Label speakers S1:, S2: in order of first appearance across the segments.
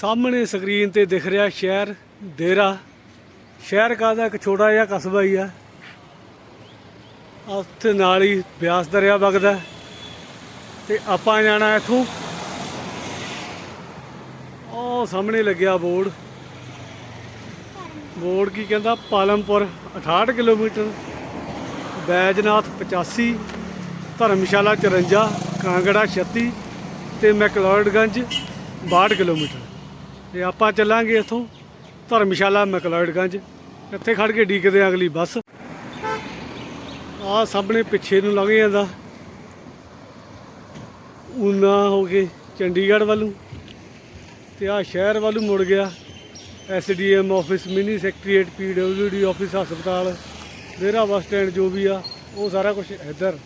S1: ਸਾਹਮਣੇ ਸਕਰੀਨ ਤੇ ਦਿਖ ਰਿਹਾ ਸ਼ਹਿਰ ਦੇਰਾ ਸ਼ਹਿਰ ਕਾਹਦਾ? ਇੱਕ ਛੋਟਾ ਜਿਹਾ ਕਸਬਾ ਹੀ ਆ। ਉੱਥੇ ਨਾਲ ਹੀ ਬਿਆਸ ਦਰਿਆ ਵਗਦਾ ਹੈ। ਤੇ ਆਪਾਂ ਜਾਣਾ ਇੱਥੋਂ। ਉਹ ਸਾਹਮਣੇ ਲੱਗਿਆ ਬੋਰਡ। ਬੋਰਡ ਕੀ ਕਹਿੰਦਾ? ਪਾਲਮਪੁਰ 68 ਕਿਲੋਮੀਟਰ। ਬੈਜਨਾਥ 85 ਧਰਮਸ਼ਾਲਾ 54 ਕਾਂਗੜਾ 36 ਤੇ ਮੈਕਲੋਡਗੰਜ 62 ਕਿਲੋਮੀਟਰ। ਤੇ ਆਪਾਂ ਚੱਲਾਂਗੇ ਇੱਥੋਂ ਧਰਮਸ਼ਾਲਾ ਮੈਕਲੋਡਗੰਜ ਇੱਥੇ ਖੜ ਕੇ ਡੀਕਦੇ ਆਂ ਅਗਲੀ ਬੱਸ। ਆ ਸਾਹਮਣੇ ਪਿੱਛੇ ਨੂੰ ਲੰਘ ਜਾਂਦਾ। ਉਨਾ ਹੋ ਕੇ ਚੰਡੀਗੜ੍ਹ ਵੱਲੋਂ ਤੇ ਆ ਸ਼ਹਿਰ ਵੱਲੋਂ ਮੁੜ ਗਿਆ SDM office, mini secretariat PWD office, ਹਸਪਤਾਲ, ਡੇਰਾ ਬੱਸ ਸਟੈਂਡ ਜੋ ਵੀ ਆ, ਉਹ ਸਾਰਾ ਕੁਝ ਇੱਧਰ।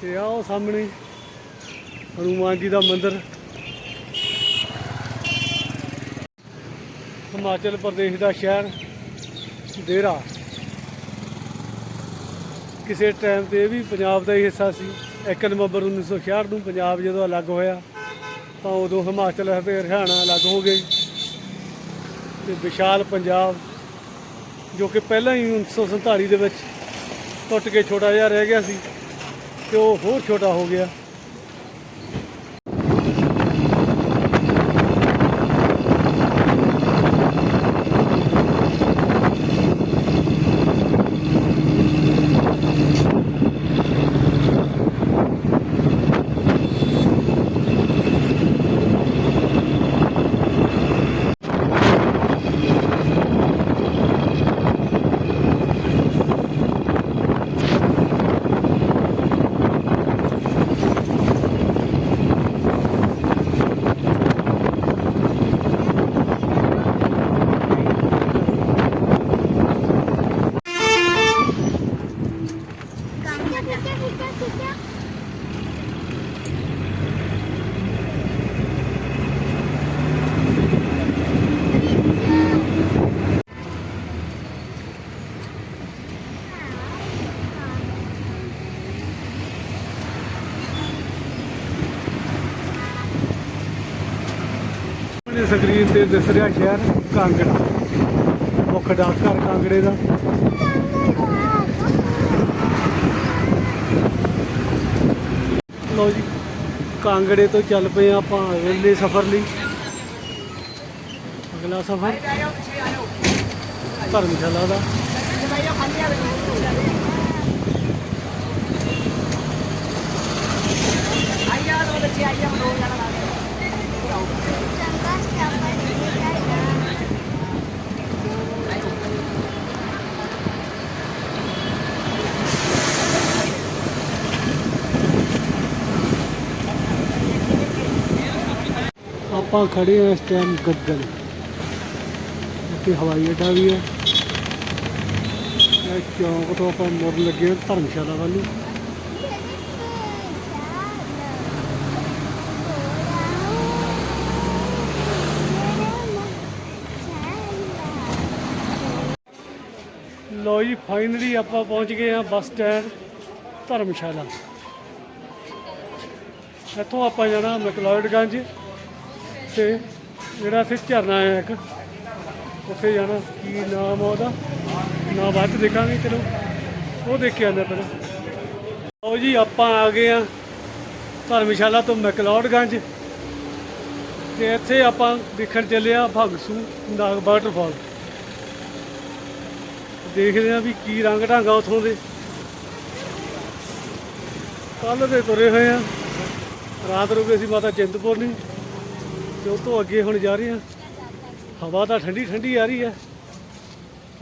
S1: ਤੇ ਆ ਉਹ ਸਾਹਮਣੇ ਹਨੂਮਾਨ ਜੀ ਦਾ ਮੰਦਿਰ। ਹਿਮਾਚਲ ਪ੍ਰਦੇਸ਼ ਦਾ ਸ਼ਹਿਰ ਡੇਰਾ। ਕਿਸੇ ਟਾਈਮ ਤੇ ਇਹ ਵੀ ਪੰਜਾਬ ਦਾ ਹੀ ਹਿੱਸਾ ਸੀ। 1 ਨਵੰਬਰ 1966 ਨੂੰ ਪੰਜਾਬ ਜਦੋਂ ਅਲੱਗ ਹੋਇਆ, ਤਾਂ ਉਦੋਂ ਹਿਮਾਚਲ ਅਤੇ ਹਰਿਆਣਾ ਅਲੱਗ ਹੋ ਗਏ। ਤੇ ਵਿਸ਼ਾਲ ਪੰਜਾਬ, ਜੋ ਕਿ ਪਹਿਲਾਂ ਹੀ 1947 ਦੇ ਵਿੱਚ ਟੁੱਟ ਕੇ ਛੋਟਾ ਜਿਹਾ ਰਹਿ ਗਿਆ ਸੀ, ਤੇ ਉਹ ਹੋਰ ਛੋਟਾ ਹੋ ਗਿਆ। ਆਪਣੇ ਸਕਰੀਨ ਤੇ ਦਿਸ ਰਿਹਾ ਸ਼ਹਿਰ ਕਾਂਗੜਾ। ਮੁੱਖ ਡਾਕਘਰ ਕਾਂਗੜੇ ਦਾ। ਲਓ ਜੀ, ਕਾਂਗੜੇ ਤੋਂ ਚੱਲ ਪਏ ਹਾਂ ਆਪਾਂ ਅਗਲੇ ਸਫ਼ਰ ਲਈ। ਅਗਲਾ ਸਫ਼ਰ ਧਰਮਸ਼ਾਲਾ ਦਾ।
S2: Changga siapa ini kaya?
S1: ਆਪਾਂ ਖੜੇ ਹਾਂ ਇਸ ਟਾਈਮ ਗੱਦਲ ਇੱਥੇ ਹਵਾਈ ਅੱਡਾ ਵੀ ਹੈ। ਇਹ ਚੌਂਕ ਤੋਂ ਆਪਾਂ ਮੁੜ ਲੱਗੇ ਹਾਂ ਧਰਮਸ਼ਾਲਾ ਵੱਲ ਨੂੰ। ਲੋ ਜੀ ਫਾਈਨਲੀ ਆਪਾਂ ਪਹੁੰਚ ਗਏ ਹਾਂ ਬੱਸ ਸਟੈਂਡ, ਧਰਮਸ਼ਾਲਾ। ਇੱਥੋਂ ਆਪਾਂ ਜਾਣਾ ਮਕਲੌਡਗੰਜ ਤੇ ਜਿਹੜਾ ਇੱਥੇ ਝਰਨਾ ਹੈ ਇੱਕ, ਉੱਥੇ ਜਾਣਾ, ਕੀ ਨਾਮ ਉਹਦਾ? ਨਾਮ ਬਾਅਦ 'ਚ ਦੇਖਾਂਗੇ ਚਲੋ, ਉਹ ਦੇਖ ਕੇ ਆਉਂਦੇ ਪਹਿਲਾਂ ਲਓ ਜੀ, ਆਪਾਂ ਆ ਗਏ ਆ ਧਰਮਸ਼ਾਲਾ ਤੋਂ ਮਕਲੌਡਗੰਜ ਤੇ ਇੱਥੇ ਆਪਾਂ ਦੇਖਣ ਚੱਲੇ ਆ ਭਗਸੂ ਨਾਗ ਵਾਟਰਫਾਲ ਦੇਖਦੇ ਆ ਵੀ ਕੀ ਰੰਗ ਢੰਗਾ ਉਥੋਂ ਦੇ। ਕੱਲ ਦੇ ਤੁਰੇ ਹੋਏ ਆ ਰਾਤ ਰੁਕੇ ਸੀ ਮਾਤਾ ਚਿੰਤਪੁਰਨੀ ਤੇ ਉਸ ਤੋਂ ਅੱਗੇ ਹੁਣ ਜਾ ਰਹੇ ਆ ਹਵਾ ਤਾਂ ਠੰਡੀ ਠੰਡੀ ਆ ਰਹੀ ਹੈ।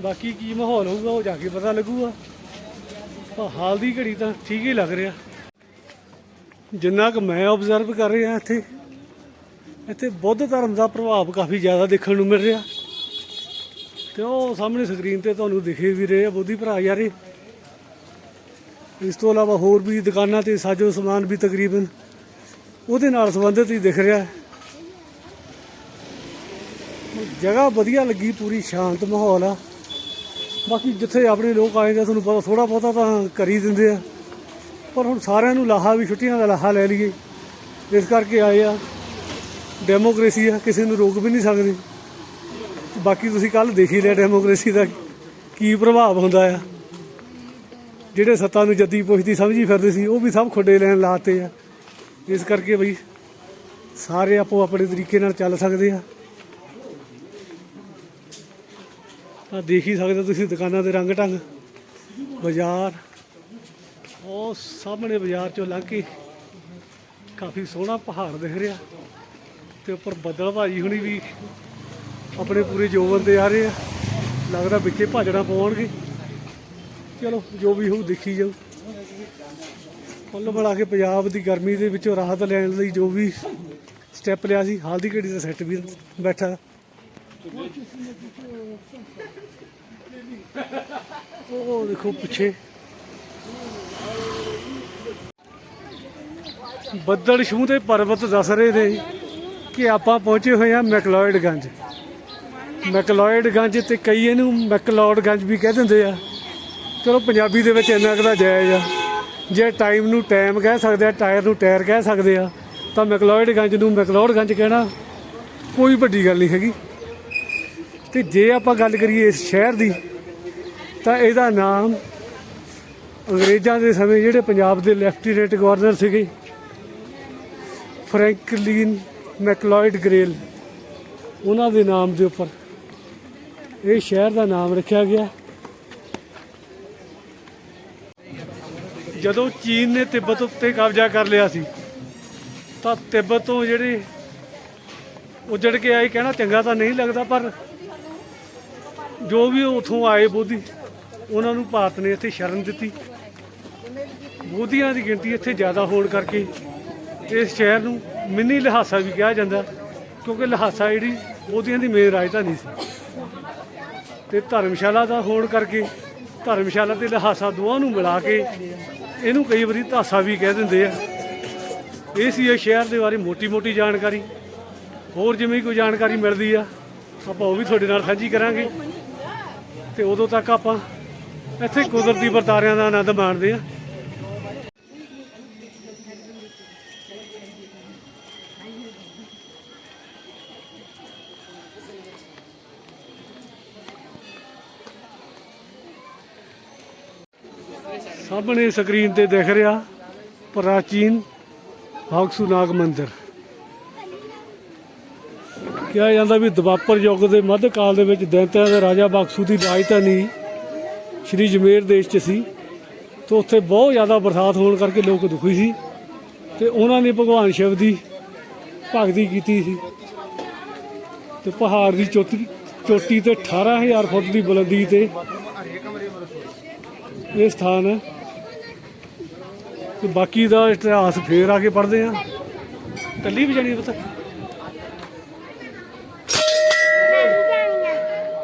S1: ਬਾਕੀ ਕੀ ਮਾਹੌਲ ਹੋਊਗਾ ਉਹ ਜਾ ਕੇ ਪਤਾ ਲੱਗੂਗਾ। ਪਰ ਹਾਲ ਦੀ ਘੜੀ ਤਾਂ ਠੀਕ ਹੀ ਲੱਗ ਰਿਹਾ। ਜਿੰਨਾ ਕੁ ਮੈਂ ਆਬਜ਼ਰਵ ਕਰ ਰਿਹਾ ਇੱਥੇ ਇੱਥੇ ਬੁੱਧ ਧਰਮ ਦਾ ਪ੍ਰਭਾਵ ਕਾਫੀ ਜ਼ਿਆਦਾ ਦੇਖਣ ਨੂੰ ਮਿਲ ਰਿਹਾ। ਤੇ ਉਹ ਸਾਹਮਣੇ ਸਕਰੀਨ ਤੇ ਤੁਹਾਨੂੰ ਦਿਖੇ ਵੀ ਰਹੇ ਆ ਬੋਧੀ ਭਰਾ ਯਾਰੇ? ਇਸ ਤੋਂ ਇਲਾਵਾ ਹੋਰ ਵੀ ਦੁਕਾਨਾਂ ਤੇ ਸਾਜੋ ਸਮਾਨ ਵੀ ਤਕਰੀਬਨ ਉਹਦੇ ਨਾਲ ਸੰਬੰਧਿਤ ਹੀ ਦਿਖ ਰਿਹਾ ਜਗ੍ਹਾ ਵਧੀਆ ਲੱਗੀ, ਪੂਰੀ ਸ਼ਾਂਤ ਮਾਹੌਲ ਆ। ਬਾਕੀ ਜਿੱਥੇ ਆਪਣੇ ਲੋਕ ਆਏ ਨੇ, ਤੁਹਾਨੂੰ ਪਤਾ ਥੋੜਾ ਬਹੁਤਾ ਤਾਂ ਕਰ ਹੀ ਦਿੰਦੇ ਆ। ਪਰ ਹੁਣ ਸਾਰਿਆਂ ਨੂੰ ਲਾਹਾ ਵੀ ਛੁੱਟੀਆਂ ਦਾ ਲਾਹਾ ਲੈ ਲਈਏ। ਇਸ ਕਰਕੇ ਆਏ ਆ। ਡੈਮੋਕ੍ਰੇਸੀ ਆ, ਕਿਸੇ ਨੂੰ ਰੋਕ ਵੀ ਨਹੀਂ ਸਕਦੇ। ਬਾਕੀ ਤੁਸੀਂ ਕੱਲ ਦੇਖ ਹੀ ਲਿਆ ਡੈਮੋਕ੍ਰੇਸੀ ਦਾ ਕੀ ਪ੍ਰਭਾਵ ਹੁੰਦਾ ਆ। ਜਿਹੜੇ ਸੱਤਾ ਨੂੰ ਜੱਦੀ ਪੁੱਛਦੀ, ਸਮਝੀ ਫਿਰਦੇ ਸੀ, ਉਹ ਵੀ ਸਭ ਖੁੱਡੇ ਲੈਣ ਲਾਤੇ ਆ। ਇਸ ਕਰਕੇ ਬਈ ਸਾਰੇ ਆਪੋ ਆਪਣੇ ਤਰੀਕੇ ਨਾਲ ਚੱਲ ਸਕਦੇ ਆ। ਆ ਦੇਖ ਹੀ ਸਕਦੇ ਤੁਸੀਂ ਦੁਕਾਨਾਂ ਦੇ ਰੰਗ ਢੰਗ। ਬਾਜ਼ਾਰ, ਉਹ ਸਾਹਮਣੇ ਬਾਜ਼ਾਰ ਚੋਂ ਲੰਘ ਕੇ ਕਾਫੀ ਸੋਹਣਾ ਪਹਾੜ ਦਿਖ ਰਿਹਾ ਤੇ ਉੱਪਰ ਬੱਦਲ ਭਾਜੀ ਹੁਣੀ ਵੀ ਆਪਣੇ ਪੂਰੇ ਜੋਬਨ ਤੇ ਆ ਰਹੇ ਆ। ਲੱਗਦਾ ਵਿੱਚੇ ਭਾਜੜਾ ਪਾਉਣਗੇ। ਚਲੋ, ਜੋ ਵੀ ਹੋਊ ਦੇਖੀ ਜਾਊ। ਕੁੱਲ ਮਿਲਾ ਕੇ ਪੰਜਾਬ ਦੀ ਗਰਮੀ ਦੇ ਵਿੱਚੋਂ ਰਾਹਤ ਲੈਣ ਲਈ ਜੋ ਵੀ ਸਟੈਪ ਲਿਆ ਸੀ, ਹਾਲ ਦੀ ਘੜੀ ਦਾ ਸੈੱਟ ਵੀ ਬੈਠਾ। ਉਹ ਦੇਖੋ ਪਿੱਛੇ। ਬੱਦਲ ਛੂਹ ਤੇ ਪਰਬਤ ਦੱਸ ਰਹੇ ਨੇ ਕਿ ਆਪਾਂ ਪਹੁੰਚੇ ਹੋਏ ਆ ਮੈਕਲੋਇਡਗੰਜ। ਮੈਕਲੋਇਡਗੰਜ ਤੇ ਕਈ ਇਹਨੂੰ ਮੈਕਲੋਡਗੰਜ ਵੀ ਕਹਿ ਦਿੰਦੇ ਆ। ਚਲੋ ਪੰਜਾਬੀ ਦੇ ਵਿੱਚ ਇੰਨਾ ਕੁ ਦਾ ਜਾਇਜ਼ ਆ। ਜੇ ਟਾਈਮ ਨੂੰ ਟਾਈਮ ਕਹਿ ਸਕਦੇ ਆ ਟਾਇਰ ਨੂੰ ਟਾਇਰ ਕਹਿ ਸਕਦੇ ਆ, ਤਾਂ ਮੈਕਲੋਇਡਗੰਜ ਨੂੰ ਮੈਕਲੋਡਗੰਜ ਕਹਿਣਾ ਕੋਈ ਵੱਡੀ ਗੱਲ ਨਹੀਂ ਹੈਗੀ। ਤੇ ਜੇ ਆਪਾਂ ਗੱਲ ਕਰੀਏ ਇਸ ਸ਼ਹਿਰ ਦੀ, ਤਾਂ ਇਹਦਾ ਨਾਮ ਅੰਗਰੇਜ਼ਾਂ ਦੇ ਸਮੇਂ ਜਿਹੜੇ ਪੰਜਾਬ ਦੇ ਲੈਫਟੀਨੈਂਟ ਗਵਰਨਰ ਸੀਗੇ, ਫਰੈਂਕਲਿਨ ਮੈਕਲੋਇਡ ਗ੍ਰੇਲ ਉਹਨਾਂ ਦੇ ਨਾਮ ਦੇ ਉੱਪਰ। ਇਹ ਸ਼ਹਿਰ ਦਾ ਨਾਮ ਰੱਖਿਆ ਗਿਆ। ਜਦੋਂ ਚੀਨ ਨੇ ਤਿੱਬਤ ਉੱਤੇ ਕਬਜ਼ਾ ਕਰ ਲਿਆ ਸੀ, ਤਾਂ ਤਿੱਬਤ ਤੋਂ ਜਿਹੜੇ ਉੱਜੜ ਕੇ ਆਏ ਕਹਿਣਾ ਚੰਗਾ ਤਾਂ ਨਹੀਂ ਲੱਗਦਾ, ਪਰ ਜੋ ਵੀ ਉਥੋਂ ਆਏ ਬੋਧੀ, ਉਹਨਾਂ ਨੂੰ ਭਾਰਤ ਨੇ ਇੱਥੇ ਸ਼ਰਨ ਦਿੱਤੀ। ਬੋਧੀਆਂ ਦੀ ਗਿਣਤੀ ਇੱਥੇ ਜ਼ਿਆਦਾ ਹੋਣ ਕਰਕੇ ਇਸ ਸ਼ਹਿਰ ਨੂੰ ਮਿੰਨੀ ਲਹਾਸਾ ਵੀ ਕਿਹਾ ਜਾਂਦਾ, ਕਿਉਂਕਿ ਲਹਾਸਾ ਜਿਹੜੀ ਬੋਧੀਆਂ ਦੀ ਮੇਨ ਰਾਜਧਾਨੀ ਸੀ। ਤੇ ਧਰਮਸ਼ਾਲਾ ਦਾ ਹੋਣ ਕਰਕੇ ਧਰਮਸ਼ਾਲਾ ਤੇ ਲਹਾਸਾ ਦੋਵਾਂ ਨੂੰ ਮਿਲਾ ਕੇ ਇਹਨੂੰ ਕਈ ਵਾਰੀ ਧਾਸਾ ਵੀ ਕਹਿ ਦਿੰਦੇ ਆ। ਇਹ ਸੀ ਇਹ ਸ਼ਹਿਰ ਦੇ ਬਾਰੇ ਮੋਟੀ-ਮੋਟੀ ਜਾਣਕਾਰੀ। ਹੋਰ ਜਿਵੇਂ ਕੋਈ ਜਾਣਕਾਰੀ ਮਿਲਦੀ ਆ, ਆਪਾਂ ਉਹ ਵੀ ਤੁਹਾਡੇ ਨਾਲ ਸਾਂਝੀ ਕਰਾਂਗੇ। ਤੇ ਉਦੋਂ ਤੱਕ ਆਪਾਂ ਇੱਥੇ ਕੁਦਰਤੀ ਵਰਤਾਰਿਆਂ ਦਾ ਆਨੰਦ ਮਾਣਦੇ ਆ। ਸਾਹਮਣੇ ਸਕਰੀਨ ਤੇ ਦਿਖ ਰਿਹਾ ਪ੍ਰਾਚੀਨ ਹਾਕਸੂਨਾਗ ਮੰਦਿਰ। ਕਿਹਾ ਜਾਂਦਾ ਵੀ ਦਵਾਪਰ ਯੁੱਗ ਦੇ ਮੱਧ ਕਾਲ ਦੇ ਵਿੱਚ ਦੈਂਤਿਆਂ ਦੇ ਰਾਜਾ ਬਾਕਸੂ ਦੀ ਰਾਜਧਾਨੀ ਸ਼੍ਰੀ ਜਮੇਰ ਦੇਸ਼ 'ਚ ਸੀ ਤੇ ਉੱਥੇ ਬਹੁਤ ਜ਼ਿਆਦਾ ਬਰਸਾਤ ਹੋਣ ਕਰਕੇ ਲੋਕ ਦੁਖੀ ਸੀ ਤੇ ਉਹਨਾਂ ਨੇ ਭਗਵਾਨ ਸ਼ਿਵ ਦੀ ਭਗਤੀ ਕੀਤੀ ਸੀ। ਤੇ ਪਹਾੜ ਦੀ ਚੋਟੀ ਚੋਟੀ ਤੇ 18000 ਫੁੱਟ ਦੀ ਬੁਲੰਦੀ ਤੇ ਇਹ ਸਥਾਨ ਹੈ ਤੇ ਬਾਕੀ ਦਾ ਇਤਿਹਾਸ ਫੇਰ ਆ ਕੇ ਪੜ੍ਹਦੇ ਆ। ਕੱਲੀ ਵੀ ਜਾਣੀ ਪਤਾ?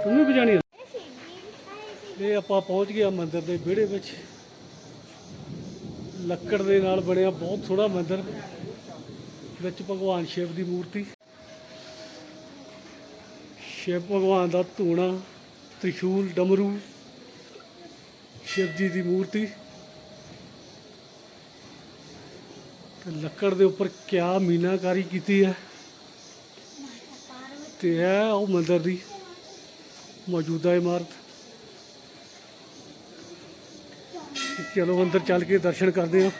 S1: ਤੂੰ ਵੀ ਜਾਣੀ ਇਹ ਆਪਾਂ ਪਹੁੰਚ ਗਏ ਆ ਮੰਦਿਰ ਦੇ ਵਿਹੜੇ ਵਿੱਚ। ਲੱਕੜ ਦੇ ਨਾਲ ਬਣਿਆ ਬਹੁਤ ਥੋੜਾ ਮੰਦਿਰ, ਵਿੱਚ ਭਗਵਾਨ ਸ਼ਿਵ ਦੀ ਮੂਰਤੀ। ਸ਼ਿਵ ਭਗਵਾਨ ਦਾ ਧੂਣਾ, ਤ੍ਰਿਸ਼ੂਲ, ਡਮਰੂ, ਸ਼ਿਵ ਜੀ ਦੀ ਮੂਰਤੀ। ਤੇ ਲੱਕੜ ਦੇ ਉੱਪਰ ਕਿਆ ਮੀਨਾਕਾਰੀ ਕੀਤੀ ਹੈ। ਤੇ ਇਹ ਉਹ ਮੰਦਿਰ ਦੀ ਮੌਜੂਦਾ ਇਮਾਰਤ। ਚਲੋ ਅੰਦਰ ਚੱਲ ਕੇ ਦਰਸ਼ਨ ਕਰਦੇ ਹਾਂ।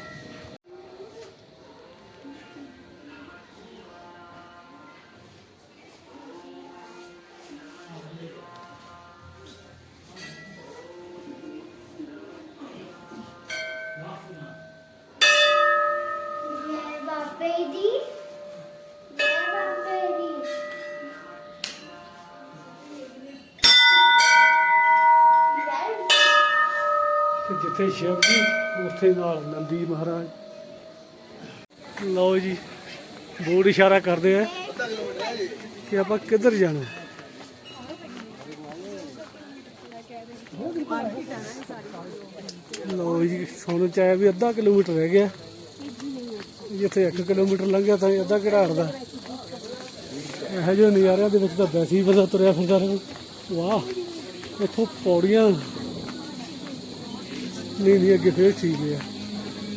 S1: ਜਿੱਥੇ ਸ਼ਿਵ ਜੀ, ਉੱਥੇ ਨਾਲ ਨੰਦੀ ਮਹਾਰਾਜ। ਲਓ ਜੀ, ਬੋਰਡ ਇਸ਼ਾਰਾ ਕਰਦੇ ਆ ਕਿ ਆਪਾਂ ਕਿੱਧਰ ਜਾਣਾ। ਲਓ ਜੀ ਸੁਣ ਚ ਆਇਆ ਵੀ ਅੱਧਾ ਕਿਲੋਮੀਟਰ ਰਹਿ ਗਿਆ। ਜਿੱਥੇ 1 ਕਿਲੋਮੀਟਰ ਲੰਘਿਆ ਤਾਂ ਅੱਧਾ ਘੜਾੜਦਾ ਇਹੋ ਜਿਹੇ ਨਜ਼ਾਰਿਆਂ ਦੇ ਵਿੱਚ ਤਾਂ ਵੈਸੇ ਹੀ ਬੰਦਾ ਤੁਰਿਆ ਫਿਰਦਾ ਰਹੇ। ਵਾਹ, ਇੱਥੋਂ ਪੌੜੀਆਂ ਨਹੀਂ ਨਹੀਂ ਅੱਗੇ ਫੇਰ ਠੀਕ ਹੈ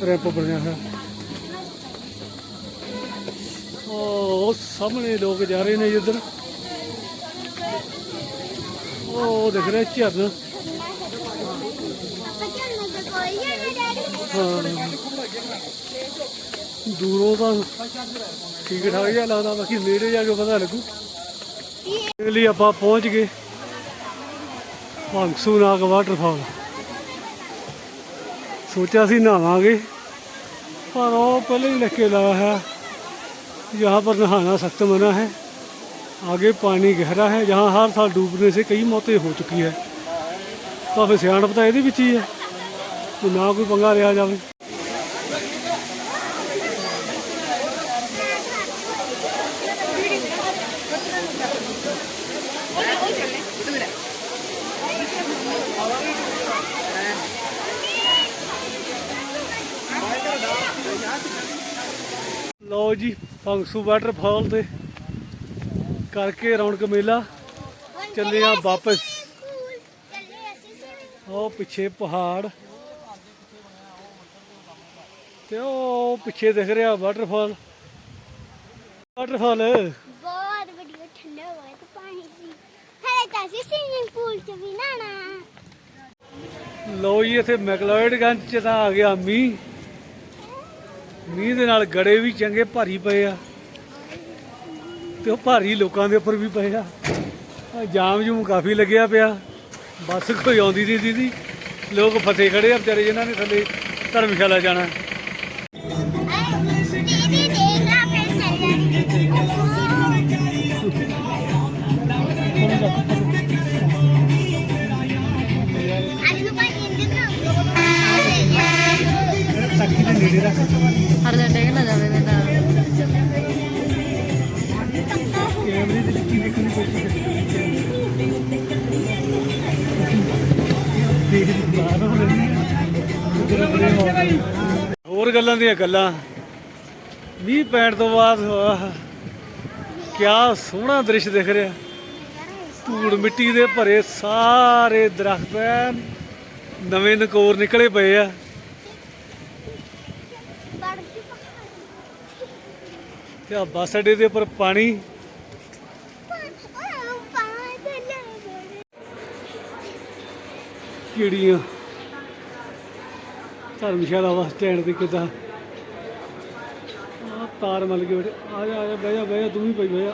S1: ਰੈਂਪ ਬਣਿਆ ਹੋਇਆ। ਉਹ ਸਾਹਮਣੇ ਲੋਕ ਜਾ ਰਹੇ ਨੇ ਜਿੱਧਰ ਉਹ ਦਿਖ ਰਿਹਾ ਝਰਨ।
S2: ਆਪਾਂ ਚੱਲਣਾ ਤਾਂ ਕੋਈ ਨਹੀਂ ਡੈਡੀ
S1: ਹਾਂ। ਦੂਰੋਂ ਤਾਂ ਠੀਕ ਠਾਕ ਜਿਹਾ ਲੱਗਦਾ, ਬਾਕੀ ਨੇੜੇ ਜਾ ਕੇ ਪਤਾ ਲੱਗੂ। ਇਸ ਲਈ ਆਪਾਂ ਪਹੁੰਚ ਗਏ। ਭੰਗਸੂ ਨਾਗ ਵਾਟਰਫਾਲ ਸੋਚਿਆ ਸੀ ਨਹਾਵਾਂਗੇ ਪਰ ਉਹ ਪਹਿਲੇ ਹੀ ਲਿਖ के लाया है यहाँ पर नहाना सख्त मना है आगे पानी गहरा है जहाँ हर साल डूबने से कई मौतें हो चुकी है ਤਾਂ ਫਿਰ ਸਿਆਣਪ ਤਾਂ ਇਹਦੇ ਵਿੱਚ ਹੀ ਹੈ ਕਿ ਨਾ ਕੋਈ ਪੰਗਾ ਲਿਆ ਲਓ ਜੀ ਫੰਕਸੂ ਵਾਟਰਫਾਲ ਤੇ ਕਰਕੇ ਰੌਣਕ ਮੇਲਾ ਚੱਲੇ ਆ ਵਾਪਸ। ਉਹ ਪਿੱਛੇ ਪਹਾੜ। ਤੇ ਉਹ ਪਿੱਛੇ ਦਿਖ ਰਿਹਾ ਵਾਟਰਫਾਲ ਵਾਟਰਫਾਲ
S2: ਬਹੁਤ ਵਧੀਆ ਠੰਡਾ ਹੋਇਆ ਤੇ ਪਾਣੀ ਸੀ। ਹਲੇ ਤਾਂ ਅਸੀਂ ਸਵਿਮਿੰਗ ਪੂਲ 'ਚ ਵੀ ਨਹਾਣਾ
S1: ਲਓ ਜੀ ਇੱਥੇ ਮੈਕਲੋਇਡਗੰਜ ਚ ਤਾਂ ਆ ਗਿਆ ਮੀਂਹ। ਮੀਂਹ ਦੇ ਨਾਲ ਗੜੇ ਵੀ ਚੰਗੇ, ਭਾਰੀ ਪਏ ਆ। ਤੇ ਉਹ ਭਾਰੀ ਲੋਕਾਂ ਦੇ ਉੱਪਰ ਵੀ ਪਏ ਆ। ਜਾਮ ਜੂਮ ਕਾਫੀ ਲੱਗਿਆ ਪਿਆ। ਬੱਸ ਕੋਈ ਆਉਂਦੀ ਨਹੀਂ ਦੀਦੀ। ਲੋਕ ਫਸੇ ਖੜੇ ਆ ਵਿਚਾਰੇ ਜਿਨ੍ਹਾਂ ਨੇ ਥੱਲੇ ਧਰਮਸ਼ਾਲਾ ਜਾਣਾ।
S3: ਹਰ ਦਾ ਟੇਕ ਨਾ ਜਾਵੇ ਬੇਟਾ
S1: ਕੈਮਰੇ ਦੇ ਕੀ ਦੇਖਣ ਦੀ ਕੋਸ਼ਿਸ਼ ਕਰ ਹੋਰ ਗੱਲਾਂ ਦੀਆਂ ਗੱਲਾਂ। ਮੀਂਹ ਪੈਣ ਤੋਂ ਬਾਅਦ ਕਿਆ ਸੋਹਣਾ ਦ੍ਰਿਸ਼ ਦਿਖ ਰਿਹਾ। ਧੂੜ ਮਿੱਟੀ ਦੇ ਭਰੇ ਸਾਰੇ ਦਰਖਤ ਨਵੇਂ ਨਕੋਰ ਨਿਕਲੇ ਪਏ ਆ। ਤੇ ਆ ਬੱਸ ਅੱਡੇ ਦੇ ਉੱਪਰ ਪਾਣੀ?
S2: ਪਾਣੀ
S1: ਧਰਮਸ਼ਾਲਾ ਬੱਸ ਸਟੈਂਡ ਤੇ ਕਿਦਾਂ? ਆ ਤਾਰ ਮਲ ਕੇ ਬੈਠੇ ਆ ਜਾ ਆ ਜਾ, ਬਹਿ ਜਾ ਬਹਿ ਜਾ, ਤੂੰ ਵੀ ਪਈ ਬਹਿ ਜਾ।